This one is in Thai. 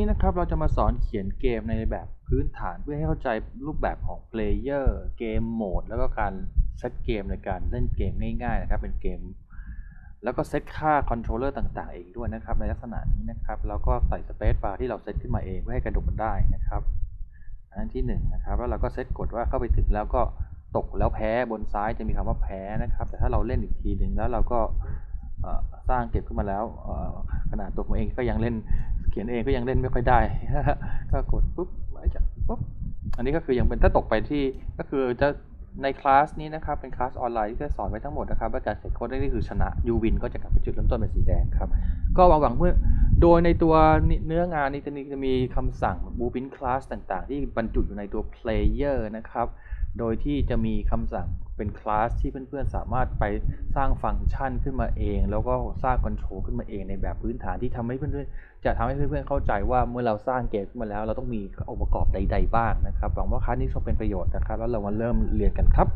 นี้นะครับเราจะมาสอนเขียนเกมในแบบพื้นฐานเพื่อให้เข้าใจรูปแบบของเพลเยอร์เกมโหมดแล้วก็การเซตเกมในการเล่นเกมง่ายๆนะครับเป็นเกม แล้วก็เซตค่าคอนโทรลเลอร์ต่างๆเองด้วยนะครับในลักษณะนี้นะครับแล้วก็ใส่สเปซบาร์ที่เราเซตขึ้นมาเองเพื่อให้กระโดดมันได้นะครับอันที่หนึ่งนะครับแล้วเราก็เซตกดว่าเข้าไปถึงแล้วก็ตกแล้วแพ้บนซ้ายจะมีคำว่าแพ้นะครับแต่ถ้าเราเล่นอีกทีหนึ่งแล้วเราก็ สร้างเก็บขึ้นมาแล้วขนาดตัวผมเองก็ยังเล่นเขียนเองก็ยังเล่นไม่ค่อยได้ ก็กดปุ๊บไว้จะปุ๊บอันนี้ก็คือยังเป็นถ้าตกไปที่ก็คือจะในคลาสนี้นะครับเป็นคลาสออนไลน์ที่จะสอนไว้ทั้งหมดนะครับว่าการเสร็จโค้ดนี่คือชนะยูวินก็จะกลับไปจุดเริ่มต้นเป็นสีแดงครับ ก็หวังเพื่อโดยในตัวเนื้องานนี้จะมีจะมีคำสั่ง blueprint class ต่างๆ ที่บรรจุอยู่ในตัว player นะครับ โดยที่จะมีคำสั่งเป็นคลาสที่เพื่อนๆ สามารถไปสร้างฟังก์ชันขึ้นมาเอง แล้วก็สร้างคอนโทรลขึ้นมาเองในแบบพื้นฐานที่ทำให้เพื่อนๆ จะทำให้เพื่อนๆ เข้าใจว่าเมื่อเราสร้างเกมขึ้นมาแล้ว เราต้องมีองค์ประกอบใดๆบ้างนะครับ หวังว่าคลาสนี้จะเป็นประโยชน์นะครับ แล้วเรามาเริ่มเรียนกันครับ